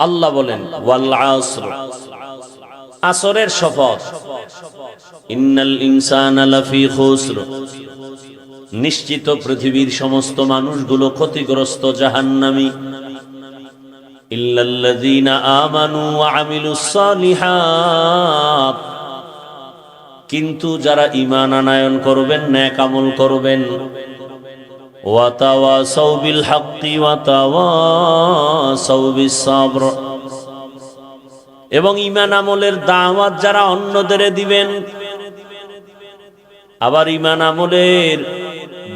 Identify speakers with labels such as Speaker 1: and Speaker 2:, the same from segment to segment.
Speaker 1: আল্লাহ বলেন আসরের শপথ। নিশ্চিত পৃথিবীর সমস্ত মানুষগুলো ক্ষতিগ্রস্ত জাহান্নামী। আমিলুস কিন্তু যারা ঈমান আনায়ন করবেন নেক আমল করবেন। ওয়া তাওয়াসাউ বিস সাবর এবং ঈমান আমলের দাওয়াত যারা অন্যদের দিবেন, আবার ঈমান আমলের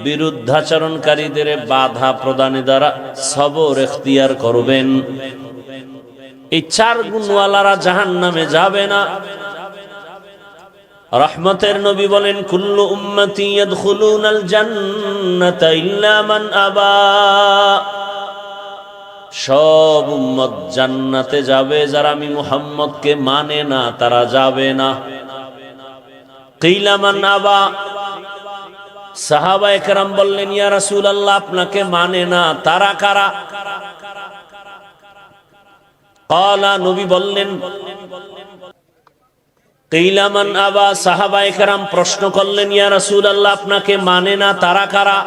Speaker 1: বিরুদ্ধাচরণকারীদের বাধা প্রদানে দ্বারা সবর এখতিয়ার করবেন। এই চার গুণওয়ালারা জাহান নামে যাবে না। রহমতের নবী বলেন, কুল্লু উম্মতি ইয়াদখুলুনাল জান্নাতা ইল্লা আবা। সব উম্মত জান্নাতে যাবে, যারা আমি মুহাম্মদকে মানে না, তারা যাবে না। কিলা মান আবা। সাহাবা একরাম বললেন, ইয়া রাসূল আল্লাহ আপনাকে মানে না, তারা কারা। কালা নবী বললেন কেইলামান আবা প্রশ্ন করলেন, ইয়া রাসুল আল্লাহ আপনাকে মানে না তারা কারা?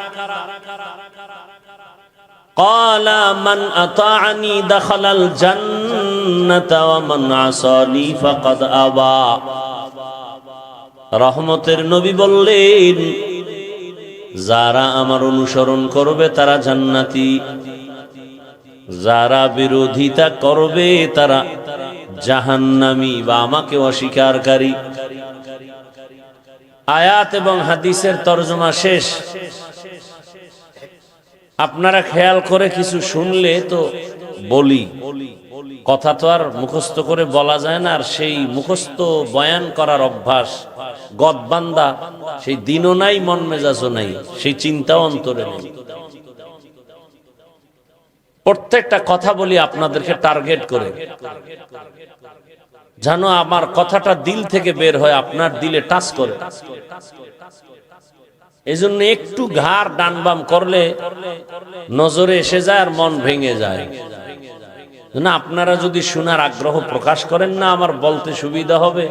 Speaker 1: রহমতের নবী বললেন, যারা আমার অনুসরণ করবে তারা জান্নাতি, যারা বিরোধিতা করবে তারা জাহান্নামি বা আমাকে অস্বীকারী আয়াত এবং হাদিসের তর্জমা শেষ। আপনারা খেয়াল করে কিছু শুনলে তো বলি। কথা তো আর মুখস্থ করে বলা যায় না, আর সেই মুখস্থ বয়ান করার অভ্যাস গদবান্দা, সেই দিনও নাই মন মেজাজও নাই, সেই চিন্তাও অন্তরে নেই। প্রত্যেকটা কথা বলি আপনাদেরকে টার্গেট করে। জানো আমার কথাটা দিল থেকে বের হয়, আপনার দিলে টাচ করে। এই জন্য একটু ঘাড় ডানবাম করলে নজরে এসে যায় আর মন ভেঙে যায়। না আপনারা যদি শোনার আগ্রহ প্রকাশ করেন না, আমার বলতে সুবিধা হবে।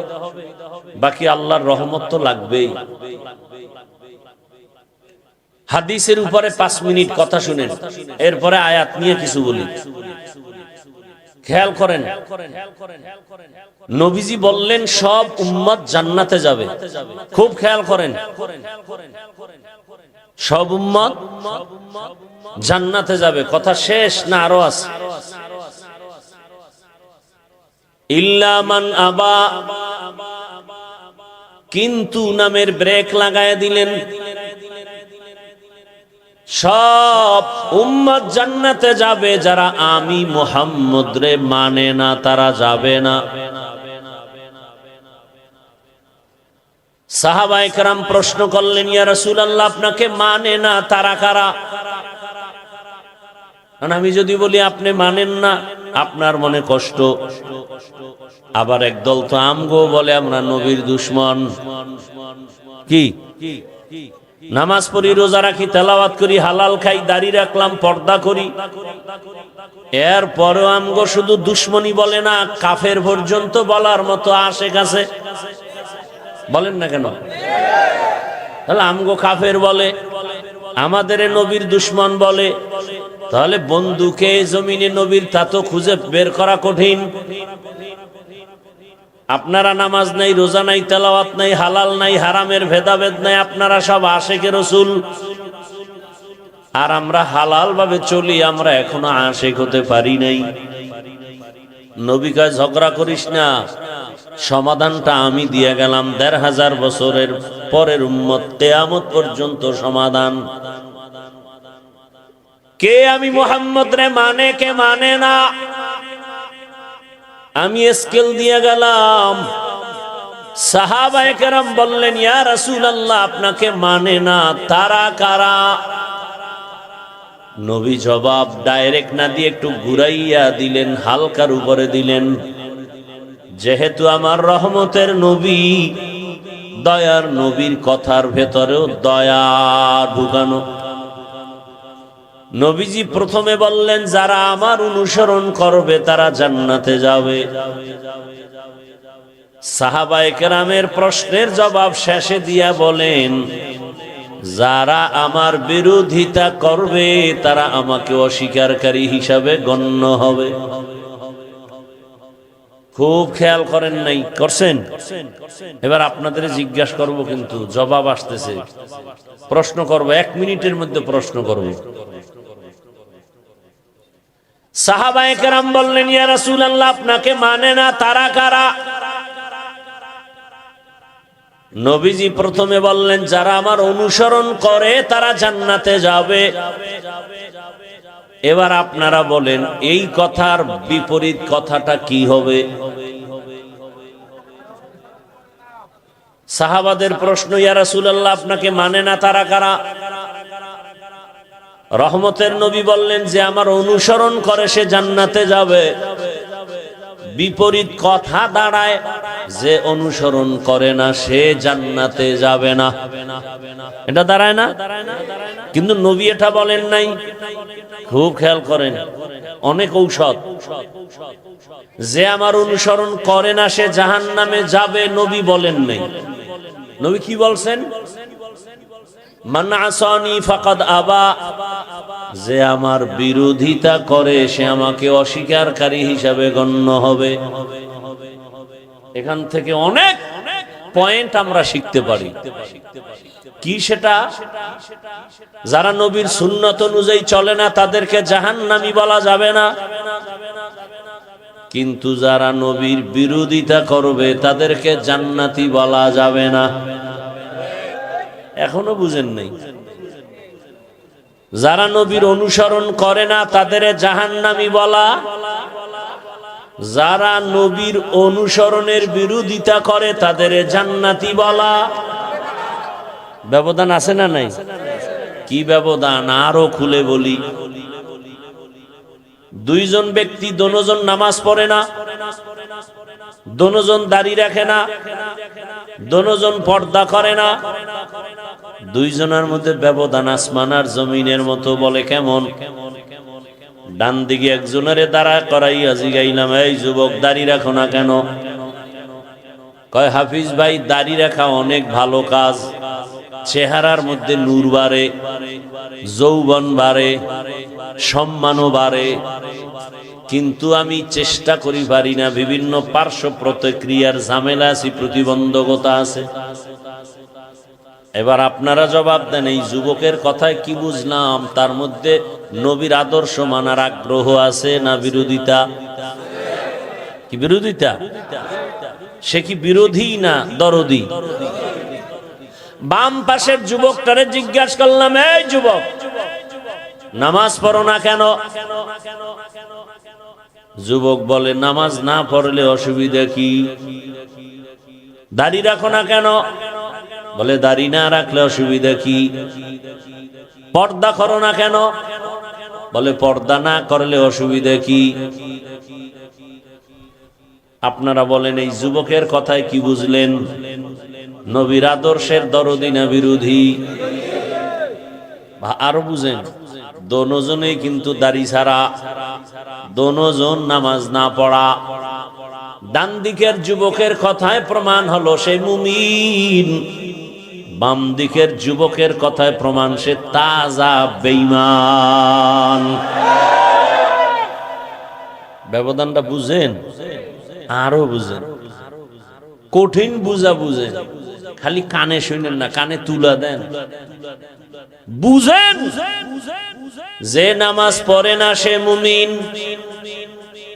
Speaker 1: বাকি আল্লাহর রহমত তো লাগবেই। হাদিসের উপরে পাঁচ মিনিট কথা শুনেন। এরপরে আয়াত নিয়ে কিছু বলি। খেয়াল করেন, নবীজি বললেন, সব উম্মত জান্নাতে যাবে। খুব খেয়াল করেন। সব উম্মত জান্নাতে যাবে। কথা শেষ না আরও আছে? ইল্লামান আবা। কিন্তু নামের ব্রেক লাগায় দিলেন। সব উম্মত জান্নাতে যাবে, যারা আমি মোহাম্মদ রে মানে না, তারা যাবে না। সাহাবাইকরাম প্রশ্ন করলেন, ইয়া রাসূলুল্লাহ, আপনাকে মানে না, তারা কারা? আমি যদি বলি, আপনি মানেন না, আপনার মনে কষ্ট। আবার একদল তো আমগো বলে, আমরা নবীর দুশ্মন। কি? নামাজ পড়ি, রোজা রাখি, তেলাওয়াত করি, হালাল খাই, দাড়ি রাখলাম, পর্দা করি। এর পরেও আমগো শুধু দুশ্মনী বলে না, কাফের পর্যন্ত বলার মতো আসে কাছে বলেন না কেন? তাহলে আমগো কাফের বলে, আমাদের নবীর দুশ্মন বলে তাহলে বন্ধুকে জমিনে নবীর তা তো খুঁজে বের করা কঠিন। আপনারা নামাজ নাই, রোজা নাই, তেলাওয়াত নাই, হালাল নাই, হারামের ভেদাভেদ নাই, আপনারা সব আশেকে রসুল। আর আমরা হালাল ভাবে চলি, আমরা এখনও আশেক হতে পারি নাই। নবিকায় ঝগড়া করিস না। সমাধানটা আমি দিয়ে গেলাম দেড় হাজার বছরের পরের উম্মত, কেয়ামত পর্যন্ত সমাধান। কে আমি মোহাম্মদ রে মানে কে মানে না? আমি স্কেল দিয়ে গেলাম। সাহাবায়াম বললেন, ইয়া রাসূল আল্লাহ আপনাকে মানে না, তারা কারা? নবী জবাব ডাইরেক্ট না দিয়ে একটু ঘুরাইয়া দিলেন, হালকার উপরে দিলেন। যেহেতু আমার রহমতের নবী, দয়ার নবীর কথার ভেতরেও দয়া ঢুকানো। নবীজি প্রথমে বললেন, যারা আমার অনুসরণ করবে, তারা জান্নাতে যাবে। সাহাবায়ে কেরামের প্রশ্নের জবাব শেষে দিয়া বলেন, যারা আমার বিরোধিতা করবে, তারা আমাকে অস্বীকারী হিসাবে গণ্য হবে। খুব খেয়াল করেন নাই, করছেন? এবার আপনাদের জিজ্ঞাসা করব কিন্তু, জবাব আসতেছে। প্রশ্ন করব, এক মিনিটের মধ্যে প্রশ্ন করব। সাহাবায়ে বললেন, ইয়া রাসূলুল্লাহ, আপনাকে মানে না তারা কারা? নবীজি প্রথমে বললেন, যারা আমার অনুসরণ করে, তারা জান্নাতে যাবে। এবার আপনারা বলেন, এই কথার বিপরীত কথাটা কি হবে? সাহাবাদের প্রশ্ন, ইয়া আপনাকে মানে না তারা কারা? রহমতের নবী বললেন যে, আমার অনুসরণ করে সে জান্নাতে যাবে। বিপরীত কথা দাঁড়ায় যে, অনুসরণ করে না, সে জান্নাতে যাবে না। এটা দাঁড়ায় না? কিন্তু নবী এটা বলেন নাই। খুব খেয়াল করেন, অনেক ঔষধ। যে, আমার অনুসরণ করে না, সে জাহান নামে যাবে, নবী বলেন নাই। নবী কি বলছেন? যে আমার বিরোধিতা করে, সে আমাকে অস্বীকারী হিসাবে গণ্য হবে। এখান থেকে অনেক পয়েন্ট আমরা শিখতে পারি। কি সেটা? যারা নবীর সুন্নত অনুযায়ী চলে না, তাদেরকে জাহান্নামী বলা যাবে না। কিন্তু যারা নবীর বিরোধিতা করবে, তাদেরকে জান্নাতি বলা যাবে না। এখনও বুঝেন নাই। যারা নবীর অনুসরণ করে না, তাদের জাহান্নামি বলা। যারা নবীর অনুসরণের বিরোধিতা করে, তাদের জান্নাতি বলা। ব্যবধান আছে না নাই? কি ব্যবধান? আরও খুলে বলি। দুইজন ব্যক্তি দনোজন নামাজ পড়ে না, দনোজন দাড়ি রাখে না, দনোজন পর্দা করে না দুইজনের মধ্যে ব্যবধান আসমান আর জমিনের মতো বলে কেমন? ডান দিকে একজনের দাঁড়া করাইয়া জিগাইলাম, এই যুবক, দাড়ি রাখো না কেন? কয়, হাফিজ ভাই, দাড়ি রাখা অনেক ভালো কাজ। চেহারার মধ্যে নূর বাড়ে, যৌবন বাড়ে, সম্মানও বাড়ে। কিন্তু আমি চেষ্টা করি পারি না, বিভিন্ন পার্শ্ব প্রতিক্রিয়ার ঝামেলা আছে, প্রতিবন্ধকতা আছে। এবার আপনারা জবাব দেন, এই যুবকের কথায় কি বুঝলাম? তার মধ্যে নবীর আদর্শ মানার আগ্রহ আছে না বিরোধিতা? কি বিরোধিতা? সে কি বিরোধী না দরদি? বাম পাশের যুবকটারে জিজ্ঞাসা করলাম, এই যুবক, নামাজ পড়ো না কেন? যুবক বলে, নামাজ না পড়লে অসুবিধা কি? দাড়ি রাখো না কেন? বলে, দাড়ি না রাখলে অসুবিধা কি? পর্দা করো না কেন? বলে, পর্দা না করলে অসুবিধা কি? আপনারা বলেন, এই যুবকের কথায় কি বুঝলেন? নবীর আদর্শের দরদিনা বিরোধী? আরও বুঝেন দোনোজনে কিন্তু দাড়ি ছাড়া, দোনোজন নামাজ না পড়া। ডান দিকের যুবকের কথায় প্রমাণ হলো, সে মুমিন। বাম দিকের যুবকের কথায় প্রমাণ, সে তাজা বেইমান ব্যবধানটা বুঝেন? আরও বুঝেন। কঠিন বুঝা বুঝেন। খালি কানে শুনেন না, কানে তুলা দেন। বুঝেন? যে নামাজ পড়ে না সে মুমিন।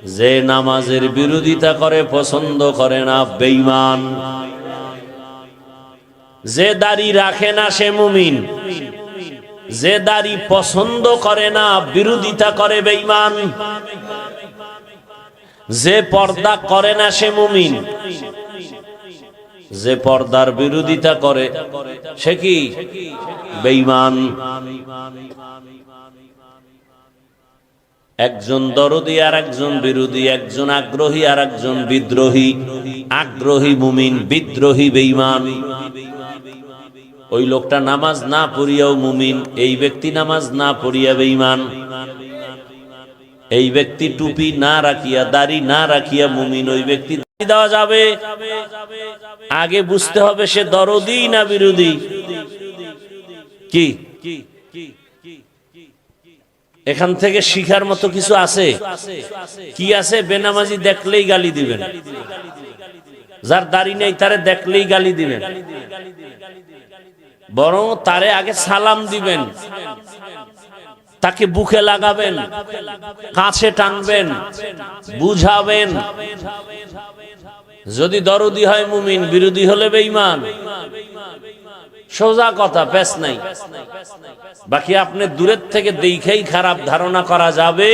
Speaker 1: যে নামাজের বিরোধিতা করে, পছন্দ করে না বেইমান যে দাড়ি রাখে না সে মুমিন। যে দাড়ি পছন্দ করে না বিরোধিতা করে বেইমান যে পর্দা করে না সে মুমিন। যে পর্দার বিরোধিতা করে, সে কি বেইমান একজন দরদি আর একজন বিরোধী, একজন আগ্রহী আর একজন বিদ্রোহী। আগ্রহী মুমিন, বিদ্রোহী বেইমান ওই লোকটা নামাজ না পড়িয়াও মুমিন, এই ব্যক্তি নামাজ না পড়িয়া বেঈমান। এই ব্যক্তি টুপি না রাখিয়া, দাড়ি না রাখিয়া মুমিন, ওই ব্যক্তি দেওয়া যাবে। আগে বুঝতে হবে সে দরদি না বিরোধী। কি? এখান থেকে শিখার মতো কিছু আছে? কি আছে? বেনামাজি দেখলেই গালি দিবেন। যার দাড়ি নেই, তারে দেখলেই গালি দিবেন। বরং তারে আগে সালাম দিবেন, তাকে বুকে লাগাবেন, কাছে টানবেন, বুঝাবেন। যদি দরদি হয় মুমিন, বিরোধী হলে বেঈমান। সোজা কথা পেস নাই। বাকি আপনি দূরের থেকে দেখেই খারাপ ধারণা করা যাবে।